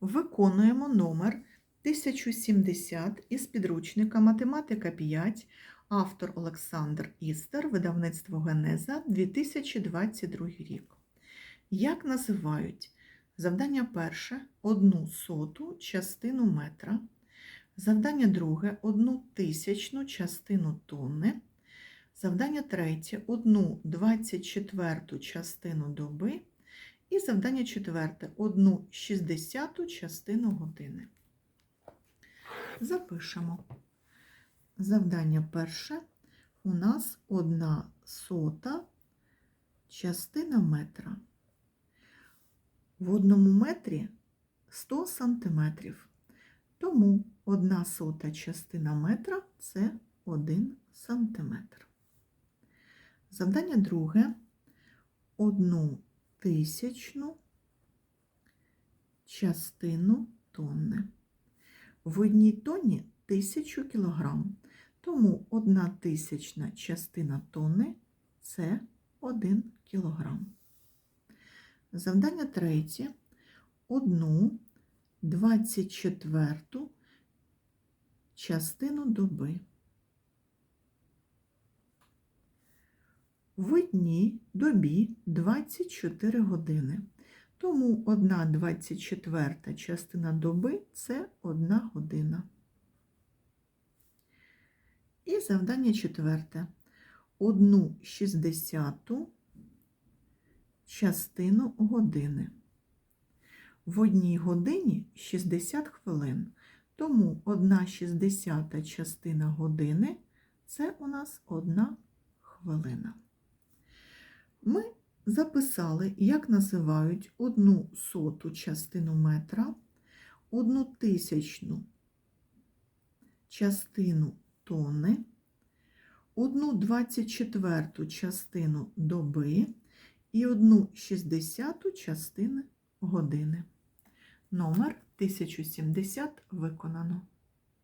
Виконуємо номер 1070 із підручника Математика 5, автор Олександр Істер, видавництво Генеза 2022 рік. Як називають завдання перше одну соту частину метра, завдання друге одну тисячну частину тонни, завдання третє одну двадцять четверту частину доби. І завдання четверте одну шістдесяту частину години. Запишемо. Завдання перше у нас одна сота частина метра. В одному метрі 100 сантиметрів. Тому одна сота частина метра це 1 сантиметр. Завдання друге одну тисячну частину тонни. В одній тонні тисячу кілограм, тому одна тисячна частина тонни це 1 кілограм. Завдання третє. Одну 24 частину доби. В одній добі 24 години. Тому 1 24 частина доби це 1 година. І завдання четверте. 1 60 частину години. В одній годині 60 хвилин. Тому 1 60 частина години це у нас 1 хвилина. Ми записали, як називають одну соту частину метра, одну тисячну частину тонни, одну 24 частину доби і одну 60 частину години. Номер 1070 виконано.